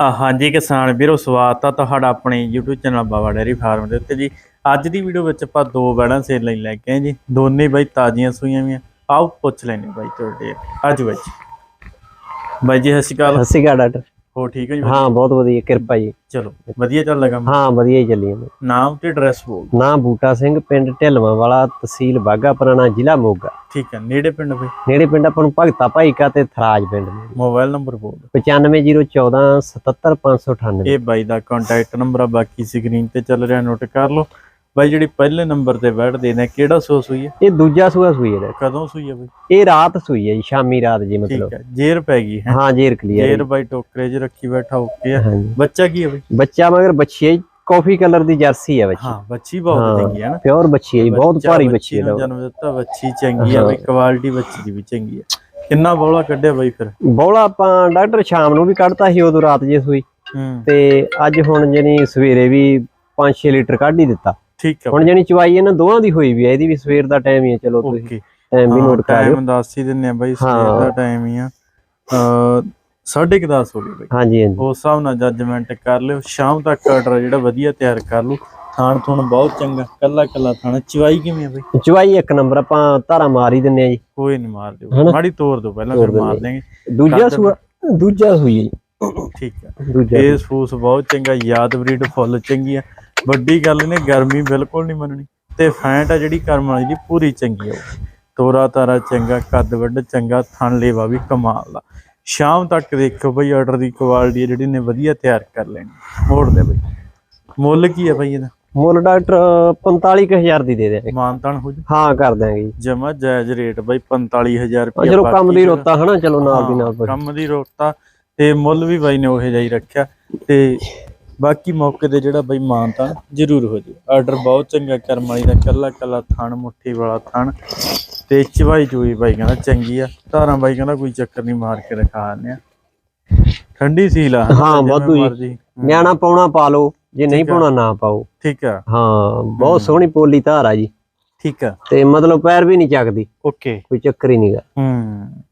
ਅ, ਹਾਂਜੀ ਕਿਸਾਨ ਵੀਰੋ ਸਵਾਗਤ ਆ ਤੁਹਾਡਾ ਆਪਣੇ YouTube channel Baba dairy farm ਦੇ ਉੱਤੇ ਜੀ। ਅੱਜ ਦੀ ਵੀਡੀਓ ਵਿੱਚ ਆਪਾਂ ਦੋ ਬੈੜਾਂ ਸੇਲ ਲਈ ਲੈ ਕੇ ਆਏ ਜੀ। ਦੋਨੇ ਬਾਈ ਤਾਜ਼ੀਆਂ ਸੂਈਆਂ ਵੀ ਆਓ ਪੁੱਛ ਲੈਣੇ ਬਾਈ ਤੁਹਾਡੇ। ਅੱਜ ਬਾਈ ਜੀ। ਬਾਈ ਜੀ ਸਤਿ ਸ਼੍ਰੀ ਅਕਾਲ। ਸਤਿ ਸ਼੍ਰੀ ਅਕਾਲ ਡਾਕਟਰ। ਹੋ ਠੀਕ ਹੈ ਜੀ ਹਾਂ ਬਹੁਤ ਵਧੀਆ ਕਿਰਪਾ ਜੀ। ਚਲੋ ਵਧੀਆ ਚੱਲ ਲਗਾ ਹਾਂ ਵਧੀਆ ਹੀ ਚੱਲੀ ਜਾਂਦਾ ਨਾਮ ਤੇ ਐਡਰੈਸ ਬੋਲ ਨਾ ਬੂਟਾ ਸਿੰਘ ਪਿੰਡ ਢਿਲਵਾਂ ਵਾਲਾ ਤਹਿਸੀਲ ਬਾਗਾ ਪੁਰਾਣਾ ਜ਼ਿਲ੍ਹਾ ਮੋਗਾ। ਠੀਕ ਹੈ ਨੇੜੇ ਪਿੰਡ ਬਾਈ? ਨੇੜੇ ਪਿੰਡ ਆਪਾਂ ਨੂੰ ਭਗਤਾ ਭਾਈਕਾ ਤੇ ਥਰਾਜ ਪਿੰਡ ਮੋਬਾਈਲ ਨੰਬਰ ਬੋਲ 95014 77598 ਇਹ ਬਾਈ ਦਾ ਕੰਟੈਕਟ ਨੰਬਰ ਆ ਬਾਕੀ ਸਕਰੀਨ ਤੇ ਚੱਲ ਰਿਹਾ ਨੋਟ ਕਰ ਲਓ। ਬਾਈ ਜਿਹੜੀ ਪਹਿਲੇ ਨੰਬਰ ਤੇ ਬੈਠ ਦੇ ਨੇ ਕਿਹੜਾ ਸੋ ਸੂਈ ਹੈ? ਇਹ ਦੂਜਾ ਸੂਆ ਸੂਈ ਹੈ। ਕਦੋਂ ਸੂਈ ਹੈ ਬਾਈ? ਇਹ ਰਾਤ ਸੂਈ ਹੈ ਜੀ ਸ਼ਾਮੀ ਰਾਤ ਜੀ ਮਤਲਬ। ਠੀਕ ਹੈ ਜੇਰ ਪੈ ਗਈ ਹੈ। ਹਾਂ ਜੇਰ ਕਲੀਅਰ ਜੇਰ ਬਾਈ ਟੋਕਰੇ 'ਚ ਰੱਖੀ ਬੈਠਾ ਓਕੇ ਹਾਂਜੀ। ਬੱਚਾ ਕੀ ਹੈ ਬਾਈ? ਬੱਚਾ ਮਗਰ ਬੱਚੀ ਹੈ ਕਾਫੀ ਕਲਰ ਦੀ ਜਰਸੀ ਹੈ ਬੱਚੀ। ਹਾਂ ਬੱਚੀ ਬਹੁਤ ਹਾਂ। ਚੰਗੀ ਹੈ ਨਾ। ਪਿਓਰ ਬੱਚੀ ਹੈ ਬਹੁਤ ਭਾਰੀ ਬੱਚੀ ਹੈ ਜਨਮ ਦਿੱਤਾ ਬੱਚੀ ਚੰਗੀ ਹਾਂ। ਬਈ ਕੁਆਲਿਟੀ ਬੱਚੀ ਦੀ ਵੀ ਚੰਗੀ ਆ ਕਿੰਨਾ ਬੋਲਾ ਕੱਢਿਆ ਬਾਈ ਫਿਰ? ਬੌਲਾ ਆਪਾਂ ਡਾਕਟਰ ਸ਼ਾਮ ਨੂੰ ਵੀ ਕੱਢਤਾ ਸੀ ਉਦੋਂ ਰਾਤ ਜੇ ਸੂਈ। ਹੂੰ। ਤੇ ਅੱਜ ਹੁਣ ਜਣੀ ਸਵੇਰੇ ਵੀ 5-6 ਲੀਟਰ ਕੱਢ ਹੀ ਦਿੱਤਾ। ਠੀਕ ਆ ਹੁਣ ਜਣੀ ਚਵਾਈ ਇਹਨਾਂ ਦੋਵਾਂ ਦੀ ਹੋਈ ਵੀ ਹੈ ਇਹਦੀ ਵੀ ਸਵੇਰ ਦਾ ਟਾਈਮ ਹੀ ਹੈ ਚਲੋ ਤੁਸੀਂ ਟਾਈਮ ਵੀ ਨੋਟ ਕਰ ਲਿਓ। ਟਾਈਮ ਦੱਸ ਹੀ ਦਿੰਨੇ ਆ ਬਾਈ ਸਵੇਰ ਹਾਂ। ਦਾ ਟਾਈਮ ਹੀ ਆ। ਅ ਸਾਢੇ ਕੁ ਦਸ ਹੋ ਗਏ ਬਾਈ। ਹਾਂਜੀ ਹਾਂਜੀ। ਉਸ ਹਿਸਾਬ ਨਾਲ ਜੱਜਮੈਂਟ ਕਰ ਲਿਓ। ਸ਼ਾਮ ਤੱਕ ਆਰਡਰ ਜਿਹੜਾ ਵਧੀਆ ਤਿਆਰ ਕਰ ਲਓ। ਥਾਣ ਥੁਣ ਬਹੁਤ ਚੰਗਾ ਕੱਲਾ ਕੱਲਾ ਥਾਣਾ। ਚਵਾਈ ਕਿਵੇਂ ਆ ਬਾਈ? ਚਵਾਈ ਇੱਕ ਨੰਬਰ ਆਪਾਂ ਧਾਰਾ ਮਾਰ ਹੀ ਦਿੰਨੇ ਆ ਜੀ। ਕੋਈ ਨਹੀਂ ਮਾਰ ਦਿਓ? ਮਾੜੀ ਤੋੜ ਦਿਓ ਪਹਿਲਾਂ ਫਿਰ ਮਾਰ। ਦੇਂਗੇ ਦੂਜਾ ਸੂਆ ਦੂਜਾ ਸੂਈ ਹੈ ਠੀਕ ਆ। ਦੂਜਾ ਇਹ ਫੂਸ ਬਹੁਤ ਚੰਗਾ ਯਾਦ ਬਰੀਡ ਫੁੱਲ ਚੰਗੀ ਆ। ਵੱਡੀ ਗੱਲ ਨੇ ਗਰਮੀ ਬਿਲਕੁਲ ਨਹੀਂ ਮੰਨਣੀ। ਤੇ ਫੈਂਟ ਆ ਜਿਹੜੀ ਕਰਮ ਵਾਲੀ ਦੀ ਪੂਰੀ ਚੰਗੀ ਉਹ। ਤੋਰਾ ਤਾਰਾ ਚੰਗਾ ਕੱਦ ਵੱਡ ਚੰਗਾ ਥਣ ਲੇਵਾ ਵੀ ਕਮਾਲ ਦਾ ਸ਼ਾਮ ਤੱਕ ਦੇਖੋ ਬਈ ਆਰਡਰ ਦੀ ਕੁਆਲਿਟੀ ਜਿਹੜੀ ਨੇ ਵਧੀਆ ਤਿਆਰ ਕਰ ਲੈਣੀ। ਮੋੜ ਦੇ ਬਈ। ਮੁੱਲ ਕੀ ਆ ਬਈ ਇਹਦਾ? ਮੁੱਲ ਡਾਕਟਰ 45000 ਦੀ ਦੇ ਦੇਣਗੇ ਮਾਨਤਾਨ ਹੋ ਜੂ? ਹਾਂ ਕਰ ਦਾਂਗੇ ਜਮਾ ਜਾਇਜ਼ ਰੇਟ ਬਈ 45000 ਆ ਰੁਪਏ ਚਲੋ ਕੰਮ ਦੀ ਰੋਤਾ ਹਨਾ ਚਲੋ ਨਾਲ ਦੀ ਨਾਲ। ਕੰਮ ਦੀ ਰੋਤਾ। ਤੇ ਮੁੱਲ ਵੀ ਬਾਈ ਨੇ ਉਹੇ ਹੀ ਰੱਖਿਆ। ਤੇ ਬਾਕੀ ਮੌਕੇ ਤੇ ਜਿਹੜਾ ਬਾਈ ਮਾਨਤਾ ਜ਼ਰੂਰ ਹੋ ਜੂ ਆਰਡਰ ਬਹੁਤ ਚੰਗਾ ਕਰਮ ਵਾਲੀ ਦਾ ਕੱਲਾ ਕੱਲਾ ਥਣ ਮੁੱਠੀ ਵਾਲਾ ਥਣ। ਤੇ ਚਵਾਈ ਚੂਈ ਬਾਈ ਕਹਿੰਦਾ ਚੰਗੀ ਆ। ਧਾਰਾਂ ਬਾਈ ਕਹਿੰਦਾ ਕੋਈ ਚੱਕਰ ਨਹੀਂ ਮਾਰ ਕੇ ਰਖਾ ਆਨੇ ਆ। ਠੰਡੀ ਸੀਲ ਆ। ਹਾਂ, ਵਾਧੂ ਜੀ। ਨਿਆਣਾ ਪਾਉਣਾ ਪਾ ਲਓ ਜੇ ਨਹੀਂ। ਪਾਉਣਾ ਨਾ ਪਾਓ। ਠੀਕ ਆ। ਹਾਂ ਬਹੁਤ ਸੋਹਣੀ ਪੋਲੀ ਧਾਰ ਆ ਜੀ। ਠੀਕ ਆ। ਤੇ ਮਤਲਬ ਪੈਰ ਵੀ ਨਹੀਂ ਚੱਕਦੀ। ਓਕੇ। ਕੋਈ ਚੱਕਰ ਹੀ ਨਹੀਂਗਾ ਹੂੰ।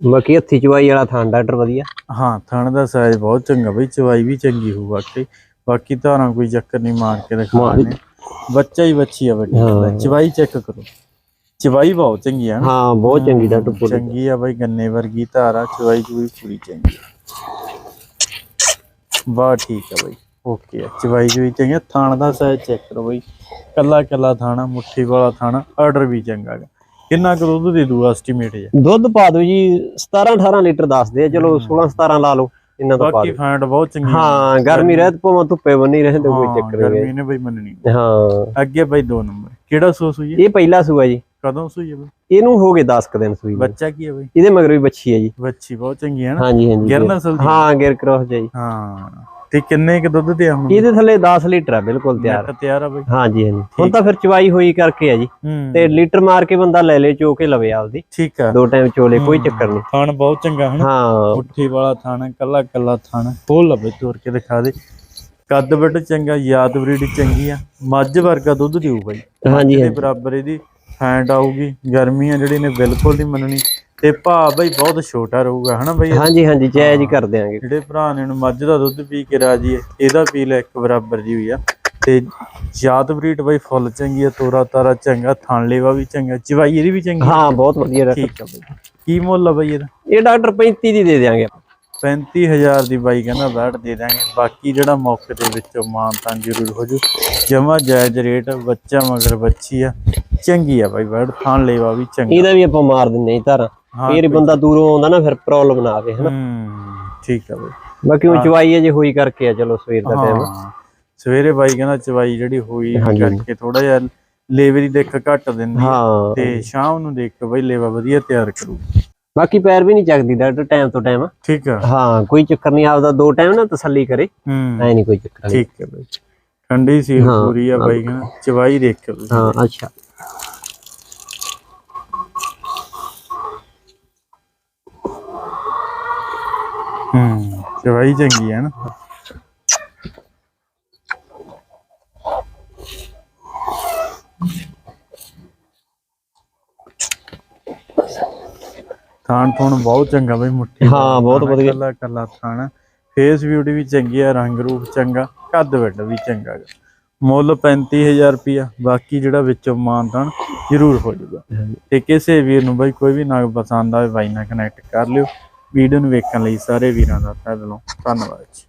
ਬਾਕੀ ਹੱਥੀ ਚਵਾਈ ਵਾਲਾ ਥਾਂ ਡਾਕਟਰ ਵਧੀਆ। ਹਾਂ ਥਣ ਦਾ ਸਾਈਜ਼ ਬਹੁਤ ਚੰਗਾ ਬਈ ਚਵਾਈ ਵੀ ਚੰਗੀ ਹੋਊ ਬਾਕੀ। ਬਾਕੀ ਧਾਰਾਂ ਕੋਈ ਚੱਕਰ ਨਹੀਂ ਮਾਰ ਕੇ ਰਖਾਣੇ ਬੱਚਾ ਹੀ ਬੱਚੀ ਆ। ਹਾਂ। ਚਵਾਈ ਚੈੱਕ ਕਰੋ। ਚਵਾਈ ਬਹੁਤ ਚੰਗੀ ਆ ਹਾਂ ਬਹੁਤ ਚੰਗੀ ਡਾਕਟਰ ਪੋਲੀ ਚੰਗੀ ਆ ਬਈ ਗੰਨੇ ਵਰਗੀ ਧਾਰਾ ਚਵਾਈ ਚੂਈ ਪੂਰੀ ਚੰਗੀ। ਵਾਹ ਠੀਕ ਆ ਬਈ। ਓਕੇ ਚਵਾਈ ਚੂਈ ਚੰਗੀ। ਥਾਣ ਦਾ ਸਾਈਜ਼ ਚੈੱਕ ਕਰੋ ਬਈ। ਕੱਲਾ ਕੱਲਾ ਥਾਣਾ ਮੁੱਠੀ ਵਾਲਾ ਥਾਣਾ ਆਰਡਰ ਵੀ ਚੰਗਾ ਗਾ। ਕਿੰਨਾ ਕੁ ਦੁੱਧ ਦੇ ਦੂ ਐਸਟੀਮੇਟ ਜੀ? ਦੁੱਧ ਪਾ ਦਿਓ ਜੀ 17 18 ਲੀਟਰ ਦੱਸਦੇ ਆ। ਚਲੋ 16 17 ਲਾ ਲਓ ਤਾਂ ਪਾ ਬਾਕੀ ਫੈਂਟ ਬਹੁਤ ਚੰਗੀ। ਹਾਂ ਗਰਮੀ ਰਹਿਤ ਭਾਵੇਂ ਧੁੱਪੇ ਬੰਨੀ ਰਹੇ ਤੇ ਕੋਈ ਚੱਕਰ ਨਹੀਂ ਗਰਮੀ ਨੇ ਬਈ ਮੰਨਣੀ ਹਾਂ। ਅੱਗੇ ਬਈ ਦੋ ਨੰਬਰ। ਕਿਹੜਾ ਹੋਈ ਹੈ? ਇਹ ਪਹਿਲਾ ਸੂਆ ਜੀ। ਕਦੋਂ ਸੂਈ ਹੈ ਬਈ? ਇਹਨੂੰ ਹੋ ਗਏ 10 ਕ ਦਿਨ ਸੂਈ। ਬੱਚਾ ਕੀ ਹੈ ਬਈ? ਇਹਦੇ ਮਗਰ ਵੀ ਬੱਚੀ ਹੈ ਜੀ। ਬੱਚੀ ਬਹੁਤ ਚੰਗੀ ਹੈ ਨਾ। ਹਾਂਜੀ ਹਾਂਜੀ। ਗਿਰ ਨਸਲ ਦੀ ਹਾਂ ਗਿਰ ਕ੍ਰੋਸ ਜੀ। ਹਾਂ। ਤੇ ਕਿੰਨੇ ਕ ਦੁੱਧ ਦੇ ਹੁਣ? ਇਹਦੇ ਥੱਲੇ 10 ਲੀਟਰ ਆ ਬਿਲਕੁਲ ਤਿਆਰ। ਤਿਆਰ ਆ ਬਈ। ਹਾਂਜੀ ਹਾਂਜੀ। ਹੁਣ ਤਾਂ ਫਿਰ ਚਵਾਈ ਹੋਈ ਕਰਕੇ ਆ ਜੀ। ਤੇ ਲੀਟਰ ਮਾਰ ਕੇ ਬੰਦਾ ਲੈ ਲੇ ਚੋ ਕੇ ਲਵੇ ਆਪਦੀ। ਠੀਕ ਆ। ਦੋ ਟਾਈਮ ਚੋਲੇ ਕੋਈ ਚੱਕਰ ਨਹੀਂ। ਥਣ ਬਹੁਤ ਚੰਗਾ ਹੈ ਨਾ ਹਾਂ। ਮੁੱਠੀ ਵਾਲਾ ਥਣ ਕੱਲਾ ਕੱਲਾ ਥਣ। ਖੋਲ ਲਵੇ ਤੋੜ ਕੇ ਦਿਖਾ ਦੇ। ਕੱਦ ਵੱਡ ਚੰਗਾ ਯਾਦ ਬਰੀਡ ਚੰਗੀ ਆ। ਮੱਝ ਵਰਗਾ ਦੁੱਧ ਦਿਊ ਬਈ। ਹਾਂਜੀ ਦੇ ਹਾਂਜੀ। ਬਰਾਬਰ ਇਹਦੀ ਫੈਂਟ ਆਊਗੀ ਗਰਮੀਆਂ ਜਿਹੜੀ ਨੇ ਬਿਲਕੁਲ ਨਹੀਂ ਮੰਨਣੀ। ਤੇ ਭਾਅ ਬਈ ਬਹੁਤ ਛੋਟਾ ਰਹੂਗਾ ਹਨਾ ਬਈ? ਹਾਂਜੀ ਹਾਂਜੀ ਜਾਇਜ਼ ਹੀ। ਕਰ ਦਿਆਂਗੇ। ਜਿਹੜੇ ਭਰਾ ਨੇ ਮੱਝ ਦਾ ਦੁੱਧ ਪੀ ਕੇ ਰਾਜੀ ਹੈ ਇਹਦਾ ਪੀ ਲੈ ਇੱਕ ਬਰਾਬਰ ਜੀ ਹੋਈ ਆ। ਤੇ ਜਾਤ ਬਰੀਡ ਬਈ ਫੁੱਲ ਚੰਗੀ ਆ ਤੋਰਾ ਤਾਰਾ ਚੰਗਾ ਥਣ ਲੇਵਾ ਵੀ ਚੰਗਾ ਚਵਾਈ ਇਹਦੀ ਵੀ ਚੰਗੀ ਆ। ਹਾਂ ਬਹੁਤ ਵਧੀਆ ਡਾਕਟਰ ਠੀਕ ਆ ਬਈ। ਕੀ ਮੁੱਲ ਆ ਬਈ ਇਹਦਾ? ਇਹ ਡਾਕਟਰ 35 ਦੀ ਦੇ ਦਿਆਂਗੇ ਆਪਾਂ। 35000 ਦੀ ਬਾਈ ਕਹਿੰਦਾ ਬੈਠ ਦੇ ਦਾਂਗੇ ਬਾਕੀ ਜਿਹੜਾ ਮੌਕੇ ਦੇ ਵਿੱਚੋਂ ਮਾਨ ਤਾਂ ਜ਼ਰੂਰ ਹੋ ਜੂ। ਜਮਾ ਜਾਇਜ਼ ਰੇਟ ਬੱਚਾ ਮਗਰ ਬੱਚੀ ਆ। ਚੰਗੀ ਆ ਬਾਈ ਬੈਠ ਥਣ ਲੇਵਾ ਵੀ ਚੰਗਾ। ਇਹਦਾ ਵੀ ਆਪਾਂ ਮਾਰ ਦਿੰਨੇ ਜੀ ਧਾਰਾਂ। ਫੇਰ ਬੰਦਾ ਦੂਰੋਂ ਆਉਂਦਾ ਨਾ ਫਿਰ ਪ੍ਰੋਬਲਮ ਨਾ ਆਵੇ ਹਨਾ? ਠੀਕ ਆ ਬਈ। ਬਾਕੀ ਉਹ ਚਵਾਈ ਅਜੇ ਹੋਈ ਕਰਕੇ ਆ ਚਲੋ ਸਵੇਰ ਦਾ ਟਾਈਮ ਸਵੇਰੇ ਬਾਈ ਕਹਿੰਦਾ ਚਵਾਈ ਜਿਹੜੀ ਹੋਈ। ਕਰਕੇ ਥੋੜਾ ਜਿਹਾ ਲੇਵੇ ਦੀ ਦਿੱਖ ਘੱਟ ਦਿੰਦੀ ਆ। ਤੇ ਸ਼ਾਮ ਨੂੰ ਦੇਖ ਕੇ ਬਈ ਲੇਵਾ ਵਧੀਆ ਤਿਆਰ ਕਰੂ ਬਾਕੀ ਪੈਰ ਵੀ ਨਹੀਂ ਚੱਕਦੀ ਡਾਕਟਰ ਟਾਈਮ ਤੋਂ ਟਾਈਮ। ਠੀਕ ਆ। ਹਾਂ ਕੋਈ ਚੱਕਰ ਨਹੀਂ ਆਪਦਾ ਦੋ ਟਾਈਮ ਨਾ ਤਸੱਲੀ ਕਰੇ। ਐ ਨਹੀਂ ਕੋਈ ਚੱਕਰ ਠੀਕ ਹੈ ਬਈ ਠੰਡੀ ਸੀ ਪੂਰੀ ਆ ਬਾਈ ਕਹਿੰਦਾ ਚਵਾਈ ਦੇਖ ਕੇ। ਹਾਂ ਅੱਛਾ। ਹੂੰ ਚਵਾਈ ਚੰਗੀ ਹੈ ਨਾ। ਥਾਣ ਥੁਣ ਬਹੁਤ ਚੰਗਾ ਬਈ ਮੁੱਠੀ ਹਾਂ, ਬਹੁਤ ਵਧੀਆ। ਕੱਲਾ ਕੱਲਾ ਥਾਣ ਫੇਸ ਬਿਊਟੀ ਵੀ ਚੰਗੀ ਆ ਰੰਗ ਰੂਪ ਚੰਗਾ ਕੱਦ ਵੱਡ ਵੀ ਚੰਗਾ ਮੁੱਲ 35000 ਰੁਪਿਆ ਬਾਕੀ ਜਿਹੜਾ ਵਿੱਚੋਂ ਮਾਨਤਾਨ ਜ਼ਰੂਰ ਹੋ ਜਾਊਗਾ। ਤੇ ਕਿਸੇ ਵੀਰ ਨੂੰ ਬਾਈ ਕੋਈ ਵੀ ਨਾਗ ਪਸੰਦ ਆਵੇ ਬਾਈ ਨਾਲ ਕਨੈਕਟ ਕਰ ਲਿਓ। ਵੀਡੀਓ ਨੂੰ ਵੇਖਣ ਲਈ ਸਾਰੇ ਵੀਰਾਂ ਦਾ ਤਹਿ ਦਿਲੋਂ ਧੰਨਵਾਦ ਜੀ।